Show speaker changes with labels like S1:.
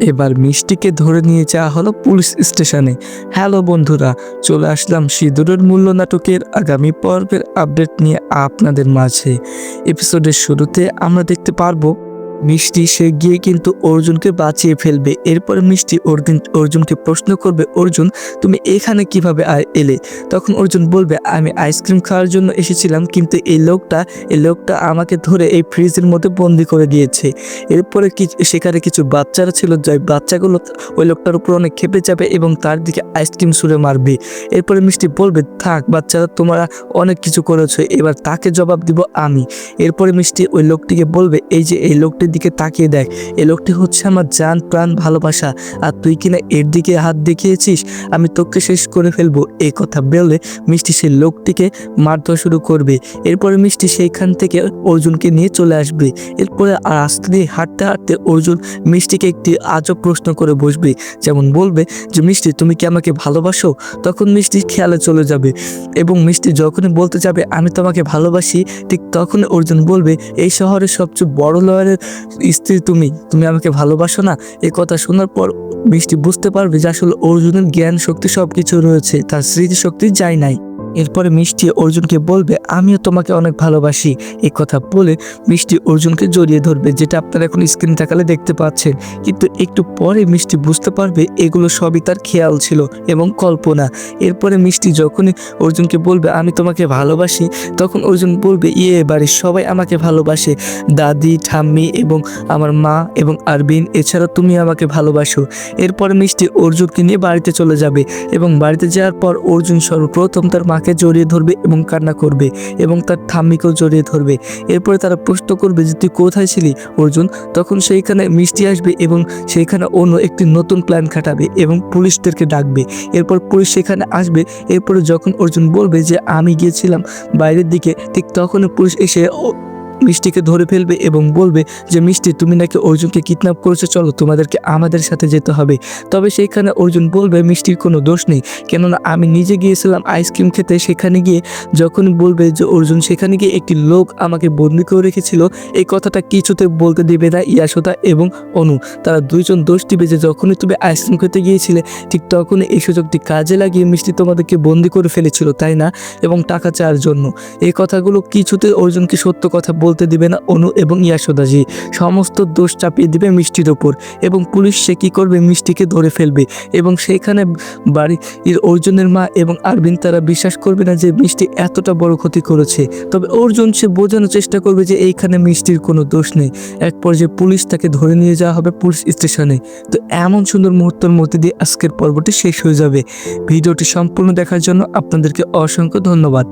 S1: এবার মিষ্টিকে ধরে নিয়ে যাওয়া হলো পুলিশ স্টেশনে। হ্যালো বন্ধুরা, চলে আসলাম সিঁদুরের মূল্য নাটকের আগামী পর্বের আপডেট নিয়ে আপনাদের মাঝে। এপিসোডের শুরুতে আমরা দেখতে পারব মিষ্টি, সে গিয়ে কিন্তু অর্জুনকে বাঁচিয়ে ফেলবে। এরপরে মিষ্টি অর্জুন, অর্জুনকে প্রশ্ন করবে, অর্জুন, তুমি এখানে কীভাবে এলে? তখন অর্জুন বলবে, আমি আইসক্রিম খাওয়ার জন্য এসেছিলাম, কিন্তু এই লোকটা এই লোকটা আমাকে ধরে এই ফ্রিজের মধ্যে বন্দি করে দিয়েছে। এরপরে কি, সেখানে কিছু বাচ্চারা ছিল যে বাচ্চাগুলো ওই লোকটার উপর অনেক খেপে যাবে এবং তার দিকে আইসক্রিম ছুঁড়ে মারবে। এরপরে মিষ্টি বলবে, থাক, বাচ্চারা, তোমরা অনেক কিছু করেছ, এবার তাকে জবাব দিব আমি। এরপরে মিষ্টি ওই লোকটিকে বলবে, এই যে, এই লোকটির দিকে তাকিয়ে দেখ এই লোকটি হচ্ছে আমার জান, প্রাণ, ভালোবাসা। আর তুই কিনা এর দিকে হাত দেখিয়েছিস? আমি তোকে শেষ করে ফেলব। এই কথা বললে মিষ্টি সেই লোকটিকে মারধর শুরু করবে। এরপরে মিষ্টি সেইখান থেকে অর্জুনকে নিয়ে চলে আসবে। এরপরে আর আস্তে দিয়ে হাঁটতে হাঁটতে অর্জুন মিষ্টিকে একটি আজব প্রশ্ন করে বসবে। যেমন বলবে যে, মিষ্টি, তুমি কি আমাকে ভালোবাসো? তখন মিষ্টি খেয়ালে চলে যাবে এবং মিষ্টি যখনই বলতে যাবে, আমি তোমাকে ভালোবাসি, ঠিক তখনই অর্জুন বলবে, এই শহরের সবচেয়ে বড় লয়ারের স্ত্রী তুমি তুমি আমাকে ভালোবাসো না? এই কথা শোনার পর মিষ্টি বুঝতে পারবে যে আসলে অর্জুনের জ্ঞান শক্তি সব কিছু রয়েছে, তার স্মৃতিশক্তি যাই যায় নাই। এরপরে মিষ্টি অর্জুনকে বলবে, আমিও তোমাকে অনেক ভালোবাসি। এই কথা বলে মিষ্টি অর্জুনকে জড়িয়ে ধরবে, যেটা আপনারা এখন স্ক্রিন তাকালে দেখতে পাচ্ছেন। কিন্তু একটু পরে মিষ্টি বুঝতে পারবে, এগুলো সবই তার খেয়াল ছিল এবং কল্পনা। এরপরে মিষ্টি যখনই অর্জুনকে বলবে, আমি তোমাকে ভালোবাসি, তখন অর্জুন বলবে ইয়ে বাড়ির সবাই আমাকে ভালোবাসে। দাদি, ঠাম্মি এবং আমার মা এবং আরবিন, এছাড়া তুমি আমাকে ভালোবাসো। এরপরে মিষ্টি অর্জুনকে নিয়ে বাড়িতে চলে যাবে এবং বাড়িতে যাওয়ার পর অর্জুন সর্বপ্রথম তার মাকে জড়িয়ে ধরবে এবং কান্না করবে এবং তার ঠাম্মিকেও জড়িয়ে ধরবে। এরপরে তারা প্রশ্ন করবে যে, তুই কোথায় ছিলি? অর্জুন তখন সেইখানে মিষ্টি আসবে এবং সেইখানে অন্য একটি নতুন প্ল্যান খাটাবে এবং পুলিশদেরকে ডাকবে। এরপর পুলিশ সেখানে আসবে। এরপরে যখন অর্জুন বলবে যে, আমি গিয়েছিলাম বাইরের দিকে, ঠিক তখন পুলিশ এসে মিষ্টিকে ধরে ফেলবে এবং বলবে যে, মিষ্টি, তুমি নাকি অর্জুনকে কিডন্যাপ করেছ? চলো, তোমাদেরকে আমাদের সাথে যেতে হবে। তবে সেইখানে অর্জুন বলবে, মিষ্টির কোনো দোষ নেই। কেননা আমি নিজে গিয়েছিলাম আইসক্রিম খেতে। সেখানে গিয়ে যখন বলবে যে, অর্জুন, সেখানে গিয়ে একটি লোক আমাকে বন্দি করে রেখেছিল, এই কথাটা কিছুতে বলতে দেবে না ইয়াশোদা এবং অনু। তারা দুইজন দোষ দিবে যে, যখনই তুমি আইসক্রিম খেতে গিয়েছিলে, ঠিক তখনই এই সুযোগটি কাজে লাগিয়ে মিষ্টি তোমাদেরকে বন্দি করে ফেলেছিল, তাই না? এবং টাকা চাওয়ার জন্য। এই কথাগুলো কিছুতে অর্জুনকে সত্য কথা বলতে দিবে না অনু এবং ইয়াশোদাজি সমস্ত দোষ চাপিয়ে দিবে মিষ্টির ওপর এবং পুলিশ সে কী করবে? মিষ্টিকে ধরে ফেলবে এবং সেইখানে বাড়ির অর্জুনের মা এবং আরবিন তারা বিশ্বাস করবে না যে মিষ্টি এতটা বড় ক্ষতি করেছে। তবে অর্জুন সে বোঝানোর চেষ্টা করবে যে এইখানে মিষ্টির কোনো দোষ নেই। এক পর্যায়ে পুলিশ তাকে ধরে নিয়ে যাওয়া হবে পুলিশ স্টেশনে। তো এমন সুন্দর মুহূর্তের মধ্যে দিয়ে আজকের পর্বটি শেষ হয়ে যাবে। ভিডিওটি সম্পূর্ণ দেখার জন্য আপনাদেরকে অসংখ্য ধন্যবাদ।